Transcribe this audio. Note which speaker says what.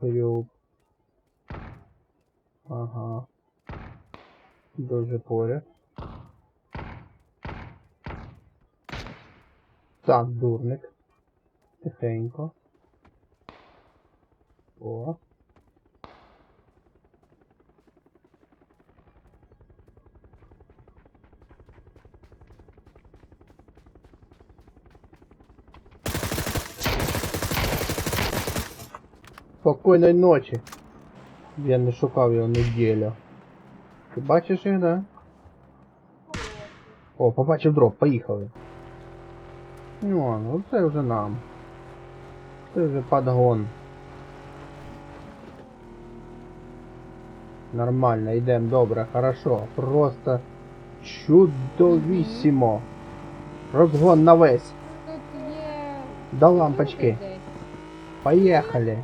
Speaker 1: Хрюк. Ага. Дуже поряд. Так, дурник. Тихенько. О. Спокійної ночі. Я не шукав його неділю. Ти бачиш їх, да? О, побачив дроп, поїхали. Ну, ну це вже нам. Це вже подгон. Нормально, йдемо, добре, хорошо. Просто чудовісімо. Розгон на весь.
Speaker 2: Тут є...
Speaker 1: До лампочки.
Speaker 2: люди десь.
Speaker 1: Поехали.